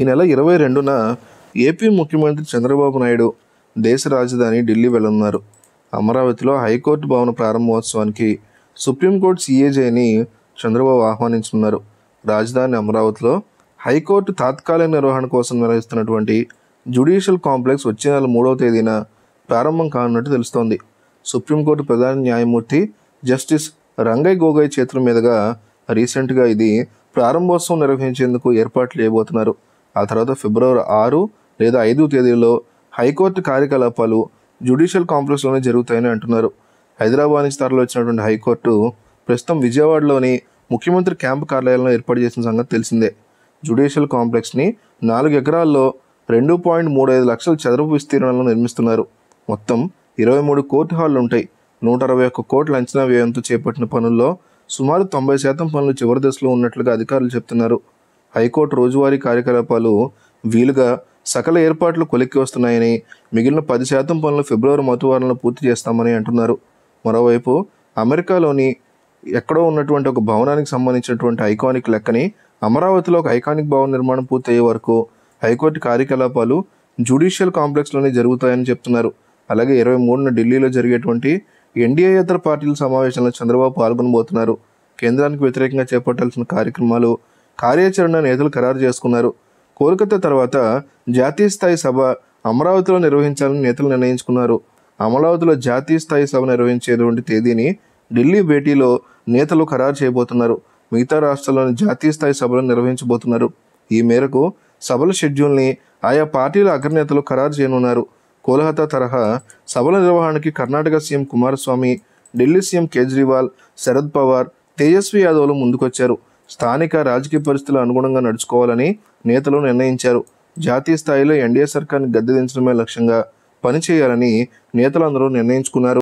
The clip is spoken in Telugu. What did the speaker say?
ఈ నెల ఇరవై రెండున ఏపీ ముఖ్యమంత్రి చంద్రబాబు నాయుడు దేశ రాజధాని ఢిల్లీ వెళ్ళనున్నారు అమరావతిలో హైకోర్టు భవన ప్రారంభోత్సవానికి సుప్రీంకోర్టు సిఏజేని చంద్రబాబు ఆహ్వానించనున్నారు. రాజధాని అమరావతిలో హైకోర్టు తాత్కాలిక నిర్వహణ కోసం నిర్వహిస్తున్నటువంటి జ్యుడిషియల్ కాంప్లెక్స్ వచ్చే నెల మూడవ తేదీన ప్రారంభం కానున్నట్టు తెలుస్తోంది. సుప్రీంకోర్టు ప్రధాన న్యాయమూర్తి జస్టిస్ రంగయ్ గోగోయ్ చేతుల మీదుగా రీసెంట్గా ఇది ప్రారంభోత్సవం నిర్వహించేందుకు ఏర్పాట్లు చేయబోతున్నారు. ఆ తర్వాత ఫిబ్రవరి ఆరు లేదా ఐదు తేదీలో హైకోర్టు కార్యకలాపాలు జ్యుడిషియల్ కాంప్లెక్స్లోనే జరుగుతాయని అంటున్నారు. హైదరాబాద్ నుంచి తరలి వచ్చినటువంటి హైకోర్టు ప్రస్తుతం విజయవాడలోని ముఖ్యమంత్రి క్యాంపు కార్యాలయంలో ఏర్పాటు చేసిన సంగతి తెలిసిందే. జ్యుడిషియల్ కాంప్లెక్స్ని నాలుగు ఎకరాల్లో రెండు పాయింట్ మూడు ఐదు లక్షల చదరపు విస్తీర్ణంలో నిర్మిస్తున్నారు. మొత్తం ఇరవై మూడు కోర్టు హాళ్ళు ఉంటాయి. నూట అరవై ఒక్క కోట్ల అంచనా వ్యయంతో చేపట్టిన పనుల్లో సుమారు తొంభై శాతం పనులు చివరి దశలో ఉన్నట్లుగా అధికారులు చెప్తున్నారు. హైకోర్టు రోజువారీ కార్యకలాపాలు వీలుగా సకల ఏర్పాట్లు కొలిక్కి వస్తున్నాయని మిగిలిన పది శాతం పనులు ఫిబ్రవరి మొదటి వారంలో పూర్తి చేస్తామని అంటున్నారు. మరోవైపు అమెరికాలోని ఎక్కడో ఉన్నటువంటి ఒక భవనానికి సంబంధించినటువంటి ఐకానిక్ లెక్కని అమరావతిలో ఒక ఐకానిక్ భవన నిర్మాణం పూర్తయ్యే వరకు హైకోర్టు కార్యకలాపాలు జ్యుడిషియల్ కాంప్లెక్స్లోనే జరుగుతాయని చెప్తున్నారు. అలాగే ఇరవై మూడున ఢిల్లీలో జరిగేటువంటి ఎన్డీఏతర పార్టీల సమావేశంలో చంద్రబాబు పాల్గొనబోతున్నారు. కేంద్రానికి వ్యతిరేకంగా చేపట్టాల్సిన కార్యక్రమాలు కార్యాచరణ నేతలు ఖరారు చేసుకున్నారు. కోల్కతా తర్వాత జాతీయ స్థాయి సభ అమరావతిలో నిర్వహించాలని నేతలు నిర్ణయించుకున్నారు. అమరావతిలో జాతీయ స్థాయి సభ నిర్వహించేటువంటి తేదీని ఢిల్లీ భేటీలో నేతలు ఖరారు చేయబోతున్నారు. మిగతా రాష్ట్రాల్లోని జాతీయ స్థాయి సభలను నిర్వహించబోతున్నారు. ఈ మేరకు సభల షెడ్యూల్ని ఆయా పార్టీల అగ్రనేతలు ఖరారు చేయనున్నారు. కోల్కతా తరహా సభల నిర్వహణకి కర్ణాటక సీఎం కుమారస్వామి ఢిల్లీ సీఎం కేజ్రీవాల్ శరద్ పవార్ తేజస్వి యాదవ్లు ముందుకొచ్చారు. స్థానిక రాజకీయ పరిస్థితుల అనుగుణంగా నడుచుకోవాలని నేతలు నిర్ణయించారు. జాతీయ స్థాయిలో ఎన్డీఏ సర్కార్ని గద్దెదించడమే లక్ష్యంగా పనిచేయాలని నేతలందరూ నిర్ణయించుకున్నారు.